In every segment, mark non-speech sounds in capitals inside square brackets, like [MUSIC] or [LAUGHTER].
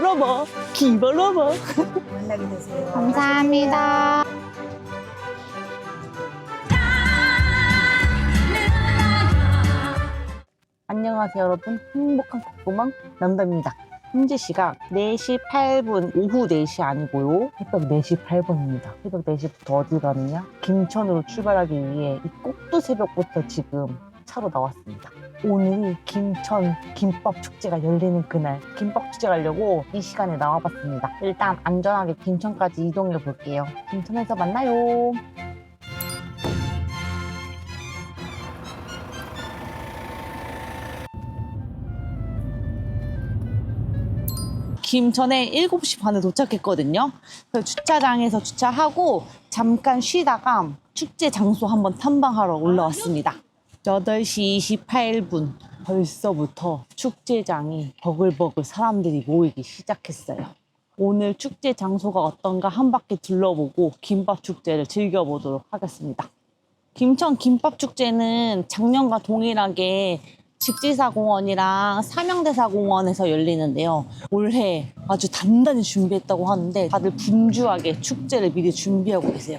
러버, 김밥 러버. 만나게 되세요. 감사합니다. 안녕하세요 여러분. 행복한 콧구멍 남다입니다. 현재 시각 4시 8분 오후 4시 아니고요. 새벽 4시 8분입니다. 새벽 4시부터 어디 가느냐? 김천으로 출발하기 위해 이 꼭두 새벽부터 지금 차로 나왔습니다 오늘이 김천 김밥 축제가 열리는 그날 김밥 축제 가려고 이 시간에 나와봤습니다 일단 안전하게 김천까지 이동해 볼게요 김천에서 만나요 김천에 7시 반에 도착했거든요. 그래서 주차장에서 주차하고 잠깐 쉬다가 축제 장소 한번 탐방하러 올라왔습니다. 8시 28분. 벌써부터 축제장이 버글버글 사람들이 모이기 시작했어요. 오늘 축제 장소가 어떤가 한 바퀴 둘러보고 김밥 축제를 즐겨보도록 하겠습니다. 김천 김밥 축제는 작년과 동일하게 직지사 공원이랑 삼양대사 공원에서 열리는데요. 올해 아주 단단히 준비했다고 하는데 다들 분주하게 축제를 미리 준비하고 계세요.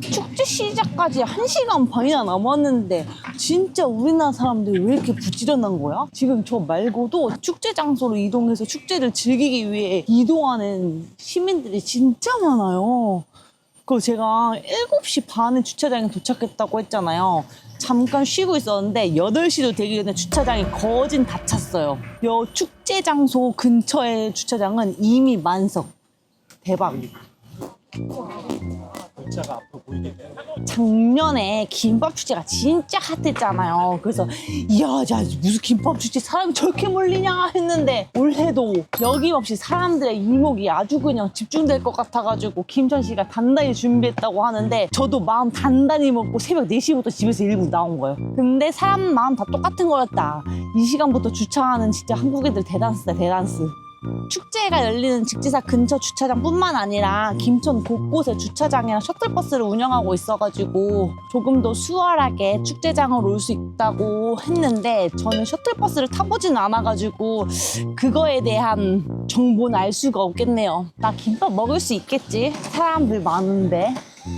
축제 시작까지 한시간 반이나 남았는데 진짜 우리나라 사람들이 왜 이렇게 부지런한 거야? 지금 저 말고도 축제 장소로 이동해서 축제를 즐기기 위해 이동하는 시민들이 진짜 많아요. 그 제가 7시 반에 주차장에 도착했다고 했잖아요. 잠깐 쉬고 있었는데 8시도 되기 전에 주차장이 거진 다 찼어요. 여 축제 장소 근처의 주차장은 이미 만석. 대박. 글자가 앞으로 보이겠네요. 작년에 김밥 축제가 진짜 핫했잖아요. 그래서 이야, 야 무슨 김밥 축제 사람이 저렇게 몰리냐 했는데 올해도 여김없이 사람들의 이목이 아주 그냥 집중될 것 같아가지고 김천 씨가 단단히 준비했다고 하는데 저도 마음 단단히 먹고 새벽 4시부터 집에서 일부 나온 거예요. 근데 사람 마음 다 똑같은 거였다. 이 시간부터 주차하는 진짜 한국 애들 대단스다 대단스. 축제가 열리는 직지사 근처 주차장뿐만 아니라 김천 곳곳에 주차장이랑 셔틀버스를 운영하고 있어가지고 조금 더 수월하게 축제장으로 올수 있다고 했는데 저는 셔틀버스를 타보진 않아가지고 그거에 대한 정보는 알 수가 없겠네요. 나 김밥 먹을 수 있겠지? 사람들 많은데.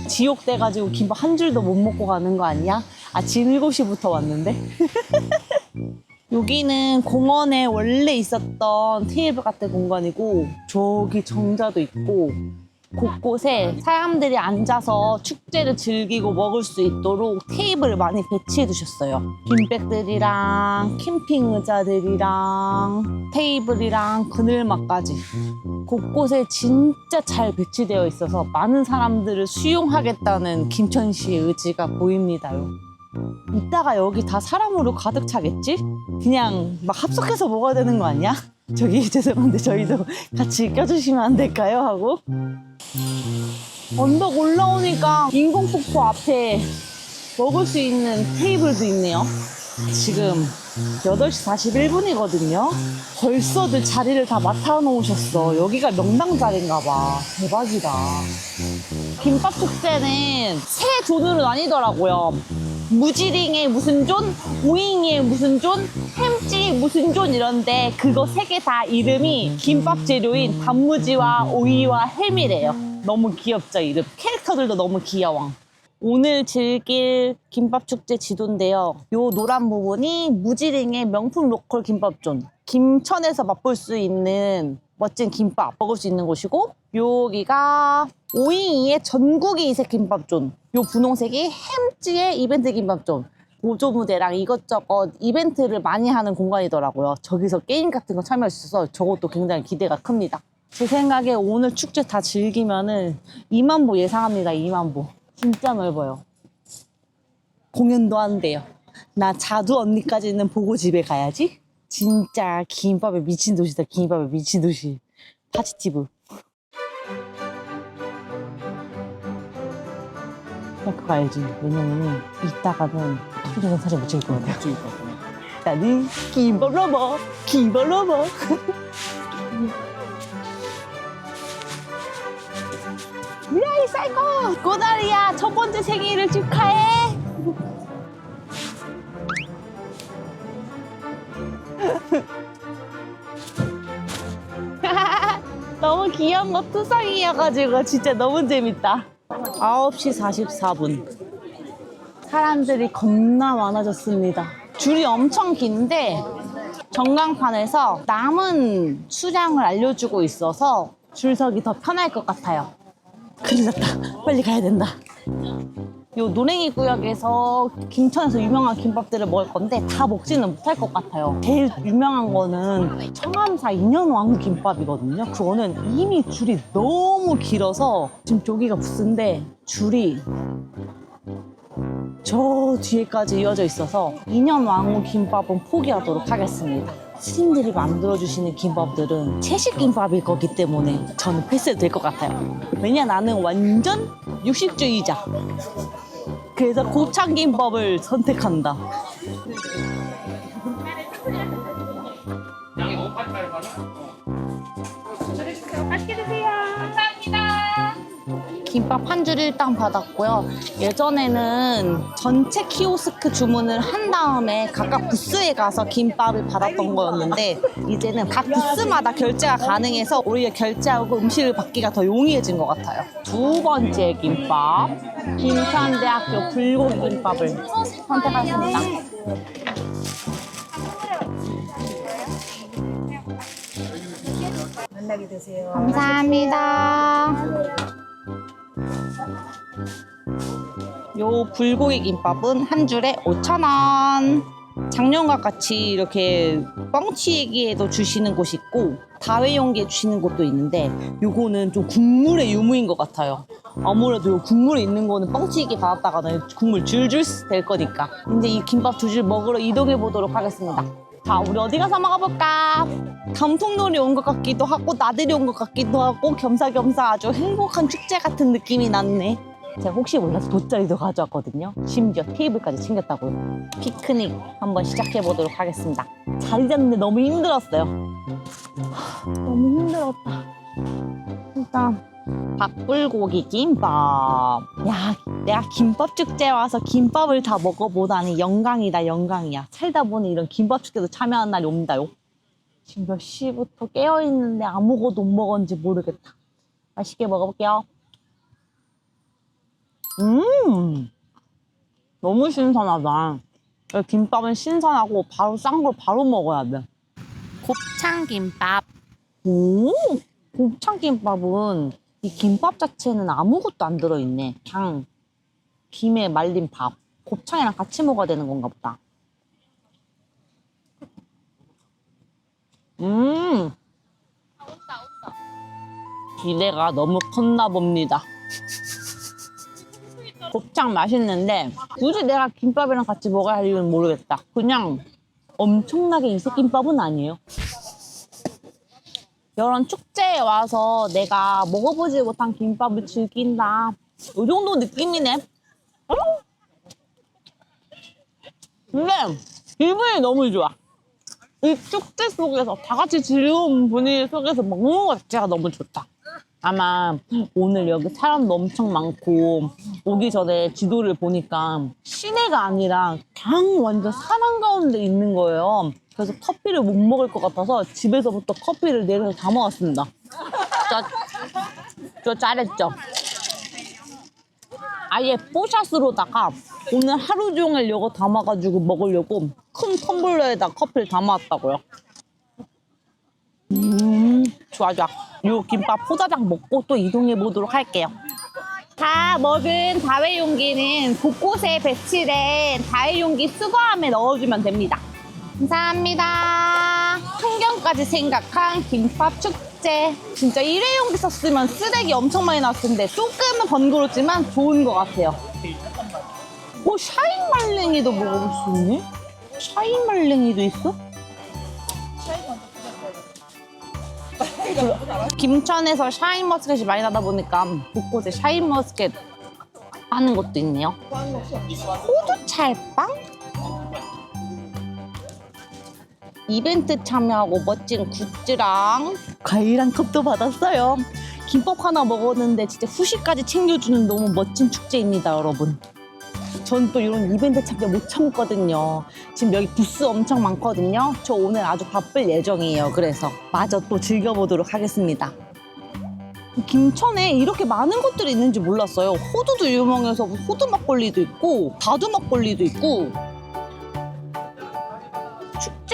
지옥 돼가지고 김밥 한 줄도 못 먹고 가는 거 아니야? 아침 7시부터 왔는데? [LAUGHS] 여기는 공원에 원래 있었던 테이블 같은 공간이고 저기 정자도 있고 곳곳에 사람들이 앉아서 축제를 즐기고 먹을 수 있도록 테이블을 많이 배치해 두셨어요. 빈백들이랑 캠핑 의자들이랑 테이블이랑 그늘막까지 곳곳에 진짜 잘 배치되어 있어서 많은 사람들을 수용하겠다는 김천시의 의지가 보입니다요. 이따가 여기 다 사람으로 가득 차겠지? 그냥 막 합석해서 먹어야 되는 거 아니야? [LAUGHS] 저기 [LAUGHS] 죄송한데 저희도 [LAUGHS] 같이 껴주시면 안 될까요? 하고 언덕 올라오니까 인공폭포 앞에 먹을 수 있는 테이블도 있네요. 지금 8시 41분이거든요. 벌써들 자리를 다 맡아놓으셨어. 여기가 명당 자리인가 봐. 대박이다. 김밥 축제는 세 존으로 나뉘더라고요. 무지링의 무슨 존, 오잉의 무슨 존, 햄찌 무슨 존 이런데 그거 세 개 다 이름이 김밥 재료인 단무지와 오이와 햄이래요. 너무 귀엽죠 이름. 캐릭터들도 너무 귀여워. 오늘 즐길 김밥 축제 지도인데요. 요 노란 부분이 무지링의 명품 로컬 김밥존. 김천에서 맛볼 수 있는 멋진 김밥 먹을 수 있는 곳이고 여기가 오이의 전국이 이색 김밥존. 요 분홍색이 햄찌의 이벤트 김밥존. 보조 무대랑 이것저것 이벤트를 많이 하는 공간이더라고요. 저기서 게임 같은 거 참여할 수 있어서 저것도 굉장히 기대가 큽니다. 제 생각에 오늘 축제 다 즐기면은 2만 보 예상합니다. 2만 보. 진짜 넓어요. 공연도 한대요. 나 자두 언니까지는 보고 집에 가야지. 진짜 김밥에 미친 도시다. 김밥에 미친 도시. 파지티브. 그거 가야지. 왜냐면은 이따가는 토리전 사진 못 찍을 것. 찍을 것 같구나. 나는 김밥 러버. 미라이 사이코! 꼬다리야, 첫 번째 생일을 축하해! [LAUGHS] 너무 귀여운 거 투성이여가지고 진짜 너무 재밌다. 9시 44분. 사람들이 겁나 많아졌습니다. 줄이 엄청 긴데 전광판에서 남은 수량을 알려주고 있어서 줄 서기 더 편할 것 같아요. 큰일 났다. 빨리 가야 된다. 요 노랭이 구역에서 김천에서 유명한 김밥들을 먹을 건데 다 먹지는 못할 것 같아요. 제일 유명한 거는 청암사 인현왕 김밥이거든요. 그거는 이미 줄이 너무 길어서 지금 여기가 부스인데 줄이 저 뒤에까지 이어져 있어서 인현왕후 김밥은 포기하도록 하겠습니다. 스님들이 만들어주시는 김밥들은 채식 김밥일 거기 때문에 저는 패스해도 될 것 같아요. 왜냐 나는 완전 육식주의자. 그래서 곱창 김밥을 선택한다. 양이 5 8 8 8 김밥 한 줄 일당 받았고요. 예전에는 전체 키오스크 주문을 한 다음에 각각 부스에 가서 김밥을 받았던 거였는데 이제는 각 부스마다 결제가 가능해서 오히려 결제하고 음식을 받기가 더 용이해진 것 같아요. 두 번째 김밥, 김천대학교 불고기 김밥을 선택하겠습니다. 만나게 되세요. 감사합니다. 요 불고기 김밥은 한 줄에 5,000원. 작년과 같이 이렇게 뻥치기에도 주시는 곳이 있고 다회용기에 주시는 곳도 있는데 요거는 좀 국물의 유무인 것 같아요. 아무래도 요 국물에 있는 거는 뻥치기 받았다가는 국물 줄줄 될 거니까 이제 이 김밥 두 줄 먹으러 이동해 보도록 하겠습니다. 자, 우리 어디 가서 먹어볼까? 감통놀이 온 것 같기도 하고 나들이 온 것 같기도 하고 겸사겸사 아주 행복한 축제 같은 느낌이 났네. 제가 혹시 몰라서 돗자리도 가져왔거든요. 심지어 테이블까지 챙겼다고요. 피크닉 한번 시작해 보도록 하겠습니다. 자리 잡는데 너무 힘들었어요. 하, 너무 힘들었다. 일단 박불고기 김밥. 야, 내가 김밥 축제 와서 김밥을 다 먹어보다니 영광이다, 영광이야. 살다 보니 이런 김밥 축제도 참여하는 날이 옵니다요. 지금 몇 시부터 깨어있는데 아무것도 못 먹었는지 모르겠다. 맛있게 먹어볼게요. 음! 너무 신선하다. 이 김밥은 신선하고 바로 싼 걸 바로 먹어야 돼. 곱창김밥. 오! 곱창김밥은 이 김밥 자체는 아무것도 안 들어있네. 그냥 김에 말린 밥. 곱창이랑 같이 먹어야 되는 건가 보다. 음! 기대가 너무 컸나 봅니다. 곱창 맛있는데 굳이 내가 김밥이랑 같이 먹어야 할 이유는 모르겠다. 그냥 엄청나게 이색김밥은 아니에요. 이런 축제에 와서 내가 먹어보지 못한 김밥을 즐긴다. 이 정도 느낌이네. 어? 근데 기분이 너무 좋아. 이 축제 속에서 다 같이 즐거운 분위기 속에서 먹는 것 자체가 너무 좋다. 아마 오늘 여기 사람도 엄청 많고 오기 전에 지도를 보니까 시내가 아니라 그냥 완전 산 한 가운데 있는 거예요. 그래서 커피를 못 먹을 것 같아서 집에서부터 커피를 내려서 다 먹었습니다. 저, 저 잘했죠? 아예 뽀샷으로다가 오늘 하루 종일 이거 담아가지고 먹으려고 큰 텀블러에다 커피를 담아왔다고요. 음, 좋아, 좋아. 요 김밥 포자장 먹고 또 이동해 보도록 할게요. 다 먹은 다회 용기는 곳곳에 배치된 다회 용기 수거함에 넣어주면 됩니다. 감사합니다. 환경까지 생각한 김밥 축제. 진짜 일회용기 썼으면 쓰레기 엄청 많이 나왔을 텐데 조금은 번거롭지만 좋은 것 같아요. 오, 샤인 말랭이도 먹어볼 수 있네? 샤인 말랭이도 있어? 김천에서 샤인 머스켓이 많이 나다 보니까 곳곳에 샤인 머스켓 하는 곳도 있네요. 호두 찰빵? 이벤트 참여하고 멋진 굿즈랑 과일랑 컵도 받았어요. 김밥 하나 먹었는데 진짜 후식까지 챙겨주는 너무 멋진 축제입니다, 여러분. 전 또 이런 이벤트 참여 못 참거든요. 지금 여기 부스 엄청 많거든요. 저 오늘 아주 바쁠 예정이에요. 그래서 마저 또 즐겨보도록 하겠습니다. 김천에 이렇게 많은 곳들이 있는지 몰랐어요. 호두도 유명해서 호두 막걸리도 있고 다두 막걸리도 있고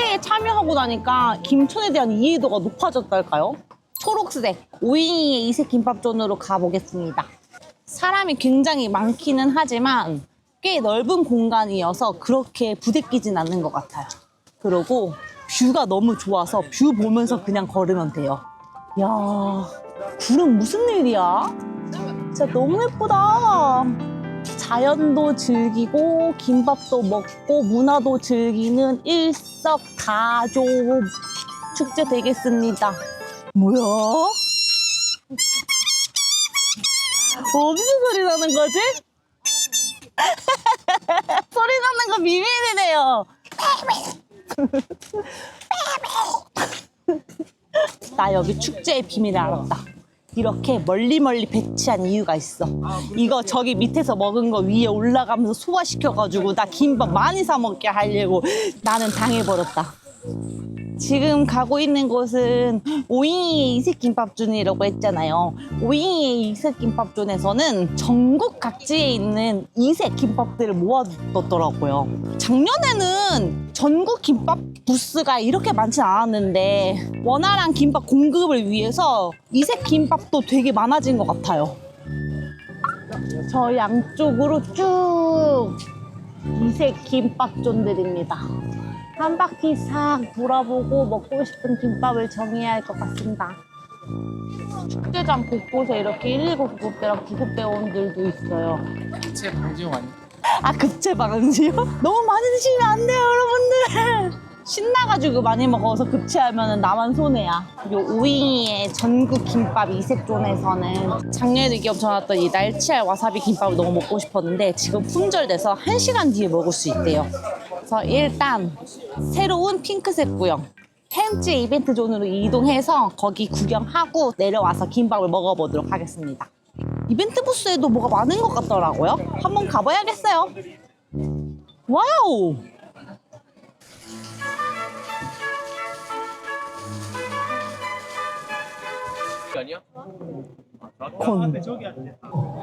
축제에 참여하고 나니까 김천에 대한 이해도가 높아졌달까요? 초록색 오이의 이색 김밥존으로 가보겠습니다. 사람이 굉장히 많기는 하지만 꽤 넓은 공간이어서 그렇게 부대끼진 않는 것 같아요. 그리고 뷰가 너무 좋아서 뷰 보면서 그냥 걸으면 돼요. 야, 구름 무슨 일이야? 진짜 너무 예쁘다. 자연도 즐기고 김밥도 먹고 문화도 즐기는 일석가족 축제 되겠습니다. 뭐야? 어디서 소리 나는 거지? [LAUGHS] 소리 나는 거 비밀이래요. [LAUGHS] 나 여기 축제의 비밀을 알았다. 이렇게 멀리 멀리 배치한 이유가 있어. 이거 저기 밑에서 먹은 거 위에 올라가면서 소화시켜가지고 나 김밥 많이 사 먹게 하려고 나는 당해버렸다. 지금 가고 있는 곳은 오잉이의 이색 김밥존이라고 했잖아요. 오잉이의 이색 김밥존에서는 전국 각지에 있는 이색 김밥들을 모아뒀더라고요. 작년에는 전국 김밥 부스가 이렇게 많지 않았는데 원활한 김밥 공급을 위해서 이색 김밥도 되게 많아진 것 같아요. 저 양쪽으로 쭉 이색 김밥존들입니다. 한 바퀴 싹 돌아보고 먹고 싶은 김밥을 정해야 할 것 같습니다. 축제장 곳곳에 이렇게 119 구급대랑 구급대원들도 있어요. 제 방지용 아니? 아, 급제 방지요? 너무 많이 드시면 안 돼요, 여러분들! 신나가지고 많이 먹어서 급체하면 나만 손해야. 요 우잉이의 전국 김밥 이색존에서는 작년에 기업전화왔던 이 날치알 와사비 김밥을 너무 먹고 싶었는데 지금 품절돼서 1시간 뒤에 먹을 수 있대요. 그래서 일단 새로운 핑크색 구형 햄찌 이벤트 존으로 이동해서 거기 구경하고 내려와서 김밥을 먹어보도록 하겠습니다. 이벤트 부스에도 뭐가 많은 것 같더라고요. 한번 가봐야겠어요. 와우! 아니야? 콘.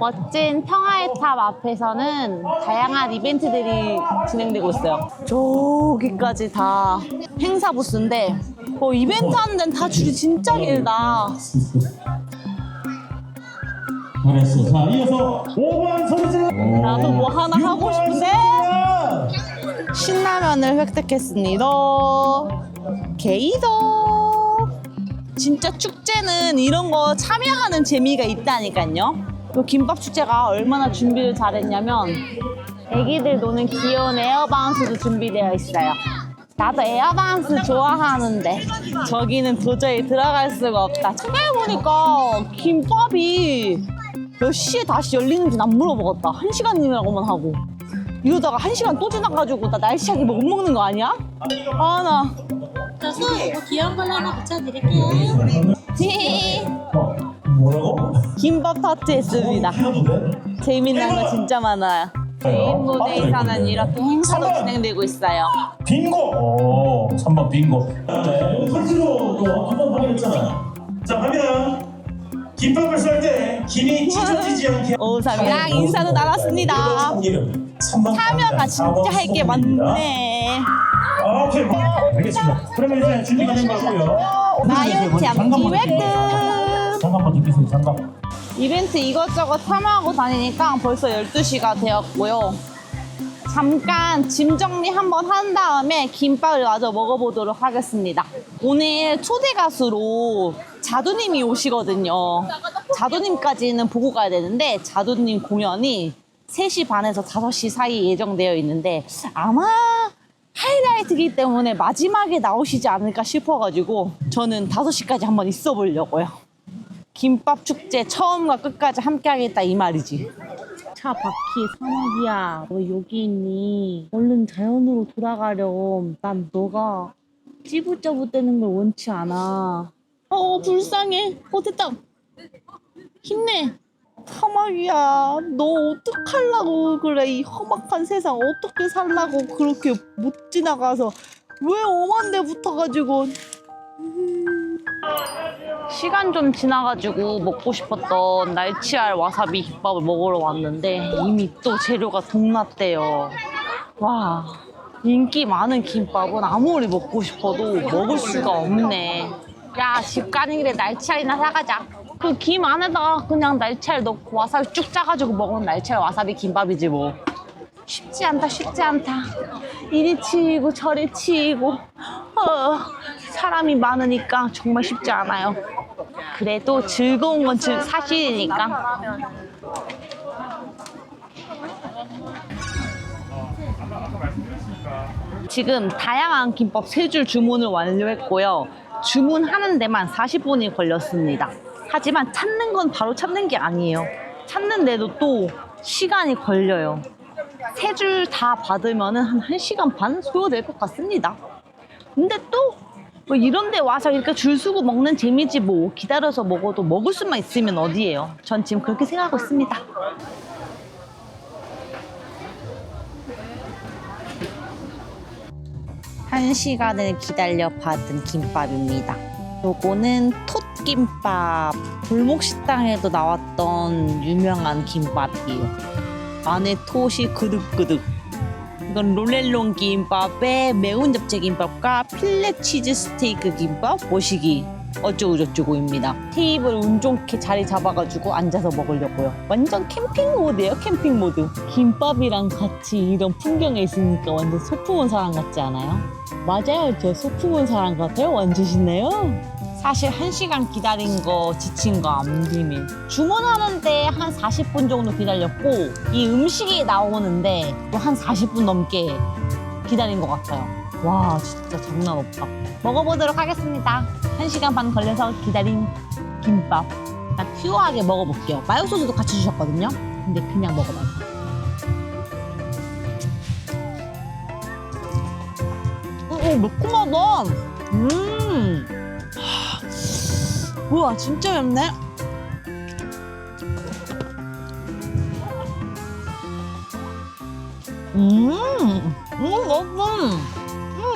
멋진 평화의 탑 앞에서는 다양한 이벤트들이 진행되고 있어요. 저기까지 다 행사 부스인데 어, 이벤트 하는 데는 다 줄이 진짜 길다. 잘했어. 자, 이어서 5번 소리 질러. 나도 뭐 하나 하고 싶은데 신라면을 획득했습니다. 게이도 진짜 축제는 이런 거 참여하는 재미가 있다니까요. 이 김밥 축제가 얼마나 준비를 잘했냐면 애기들 노는 귀여운 에어바운스도 준비되어 있어요. 나도 에어바운스 좋아하는데 저기는 도저히 들어갈 수가 없다. 찾아보니까 김밥이 몇 시에 다시 열리는지 안 물어보겠다. 한 시간이라고만 하고. 이러다가 한 시간 또 지나가지고 나 날씨하게 못 먹는 거 아니야? 아, 나. 그래서 이거 귀여운 걸로 하나 붙여드릴게요. 어, 뭐라고? 김밥 타트 했습니다. 해도 돼? 재밌는 거 진짜 많아요. 메인 무대에서는 이렇게 행사도 진행되고 있어요. 빙고. 오, 3번 빙고. 네, 설치로 또한번 확인했잖아요. 자, 갑니다. 김밥을 쌀 때 김이 찢어지지 않게. 오삼이랑 인사도 나눴습니다. 참여가 진짜 할 게 많네. 아, 오케이. 알겠습니다. 그러면 이제 준비가 된 것 같고요. 잠기 획득. 잠깐만 듣겠습니다. 잠깐. 이벤트 이것저것 참여하고 다니니까 벌써 12시가 되었고요. 잠깐 짐 정리 한번 한 다음에 김밥을 마저 먹어보도록 하겠습니다. 오늘 초대 가수로 자두님이 오시거든요. 자두님까지는 보고 가야 되는데 자두님 공연이 3시 반에서 5시 사이 예정되어 있는데 아마 하이라이트이기 때문에 마지막에 나오시지 않을까 싶어가지고 저는 5시까지 한번 있어 보려고요. 김밥 축제 처음과 끝까지 함께 하겠다 이 말이지. 차 바퀴 사막이야. 너 여기 있니? 얼른 자연으로 돌아가렴. 난 너가 찌부짜부대는 걸 원치 않아. 어 불쌍해. 어 됐다. 힘내. 사막이야. 너 어떡하려고 그래. 이 험악한 세상 어떻게 살라고 그렇게 못 지나가서 왜 엄한 데 붙어가지고 시간 좀 지나가지고 먹고 싶었던 날치알 와사비 김밥을 먹으러 왔는데 이미 또 재료가 동났대요. 와, 인기 많은 김밥은 아무리 먹고 싶어도 먹을 수가 없네. 야, 집 가는 길에 날치알이나 사가자. 그 김 안에다가 그냥 날치알 넣고 와사비 쭉 짜가지고 먹으면 날치알 와사비 김밥이지 뭐. 쉽지 않다, 쉽지 않다. 이리 치이고 저리 치이고. 어, 사람이 많으니까 정말 쉽지 않아요. 그래도 즐거운 건 즐- 사실이니까. 지금 다양한 김밥 세 줄 주문을 완료했고요. 주문하는 데만 40분이 걸렸습니다. 하지만 찾는 건 바로 찾는 게 아니에요. 찾는데도 또 시간이 걸려요. 세 줄 다 받으면 한 1시간 반 소요될 것 같습니다. 근데 또 뭐 이런 데 와서 이렇게 줄 서고 먹는 재미지 뭐 기다려서 먹어도 먹을 수만 있으면 어디예요. 전 지금 그렇게 생각하고 있습니다. 한 시간을 기다려 받은 김밥입니다. 요거는 톳 김밥. 골목식당에도 나왔던 유명한 김밥이에요. 안에 톳이 그득그득. 이건 롤렐롱 김밥에 매운 잡채 김밥과 필레 치즈 스테이크 김밥 모시기 어쩌고저쩌고입니다. 테이블 운 좋게 자리 잡아가지고 앉아서 먹으려고요. 완전 캠핑 모드예요, 캠핑 모드. 김밥이랑 같이 이런 풍경에 있으니까 완전 소풍 온 사람 같지 않아요? 맞아요, 저 소풍 온 사람 같아요. 완전 신나요. 사실 한시간 기다린 거 지친 거 안 비밀. 주문하는데 한 40분 정도 기다렸고 이 음식이 나오는데 또 한 40분 넘게 기다린 것 같아요. 와 진짜 장난 없다. 먹어보도록 하겠습니다. 한시간반 걸려서 기다린 김밥. 일단 퓨어하게 먹어볼게요. 마요 소스도 같이 주셨거든요. 근데 그냥 먹어봐요. 오, 오 매콤하다. 음. 우와 진짜 맵네 음, 음, 맛있어.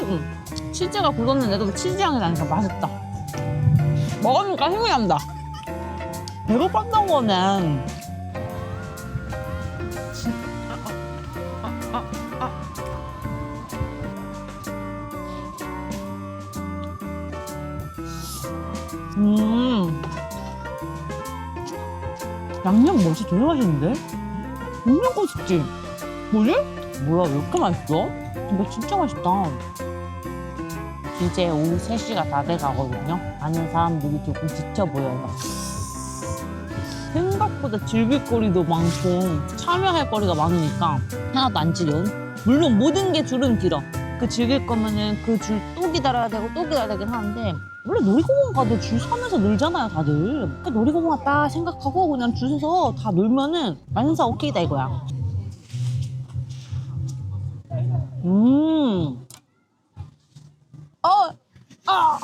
음, 치즈가 굳었는데도 치즈 향이 나니까 맛있다. 먹으니까 힘이 난다. 배고팠던 거는 양념 뭐지? 되게 맛있는데? 엄청 맛있지? 뭐지? 뭐야, 왜 이렇게 맛있어? 이거 진짜 맛있다. 이제 오후 3시가 다 돼가거든요. 많은 사람들이 조금 지쳐 보여요. 생각보다 즐길 거리도 많고 참여할 거리가 많으니까 하나도 안 지겨운? 물론 모든 게 줄은 길어. 그 즐길 거면은 그 줄 또 기다려야 되고 또 기다려야 되긴 하는데 원래 놀이공원 가도 줄 서면서 놀잖아요 다들 그 놀이공원 왔다 생각하고 그냥 줄 서서 다 놀면은 만사 오케이다 이거야 음 어! 아!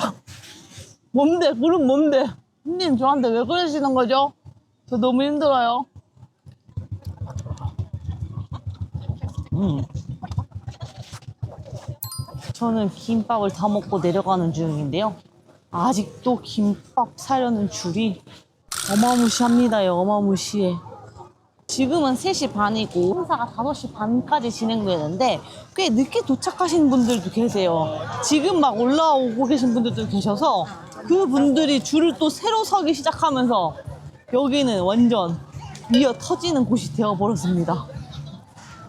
뭔데 그럼 뭔데 형님 저한테 왜 그러시는 거죠? 저 너무 힘들어요 음. 저는 김밥을 다 먹고 내려가는 중인데요. 아직도 김밥 사려는 줄이 어마무시합니다 요, 어마무시해. 지금은 3시 반이고 행사가 5시 반까지 진행되는데 꽤 늦게 도착하신 분들도 계세요. 지금 막 올라오고 계신 분들도 계셔서 그 분들이 줄을 또 새로 서기 시작하면서 여기는 완전 미어 터지는 곳이 되어버렸습니다.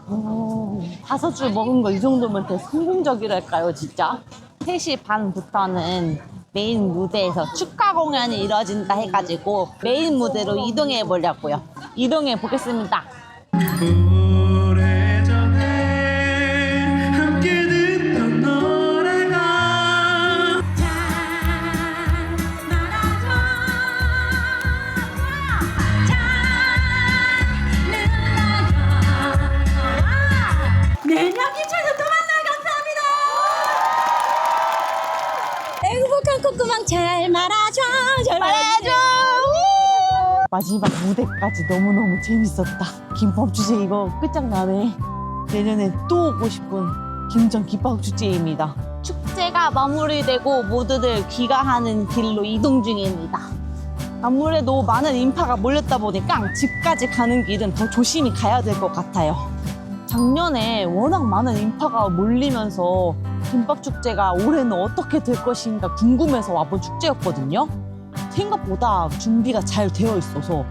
오, 다섯 줄 먹은 거 이 정도면 되게 성공적이랄까요, 진짜? 3시 반부터는 메인 무대에서 축하 공연이 이루어진다 해가지고 메인 무대로 이동해 보려고요. 이동해 보겠습니다. 콧구멍 잘 말아줘. 잘 말아줘. 마지막 무대까지 너무너무 재밌었다. 김밥 주제 이거 끝장나네. 내년에 또 오고 싶은 김전 김밥 축제입니다. 축제가 축제가 마무리되고 모두들 귀가하는 길로 이동 중입니다. 아무래도 많은 인파가 몰렸다 보니까 집까지 가는 길은 더 조심히 가야 될 것 같아요. 작년에 워낙 많은 인파가 몰리면서 김밥 축제가 올해는 어떻게 될 것인가 궁금해서 와본 축제였거든요. 생각보다 준비가 잘 되어 있어서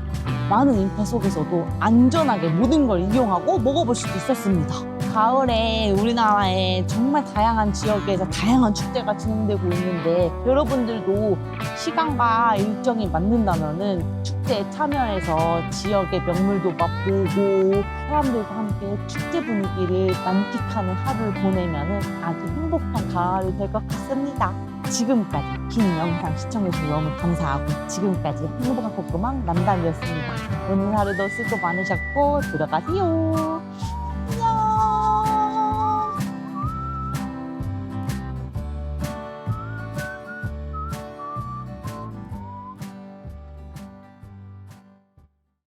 많은 인파 속에서도 안전하게 모든 걸 이용하고 먹어볼 수도 있었습니다. 가을에 우리나라의 정말 다양한 지역에서 다양한 축제가 진행되고 있는데 여러분들도 시간과 일정이 맞는다면은 축제에 참여해서 지역의 명물도 맛보고 사람들과 함께 축제 분위기를 만끽하는 하루를 보내면은 아주 행복한 가을이 될 것 같습니다. 지금까지 긴 영상 시청해주셔서 너무 감사하고 지금까지 행복한 콧구멍 남담이었습니다. 오늘 하루도 수고 많으셨고 들어가세요.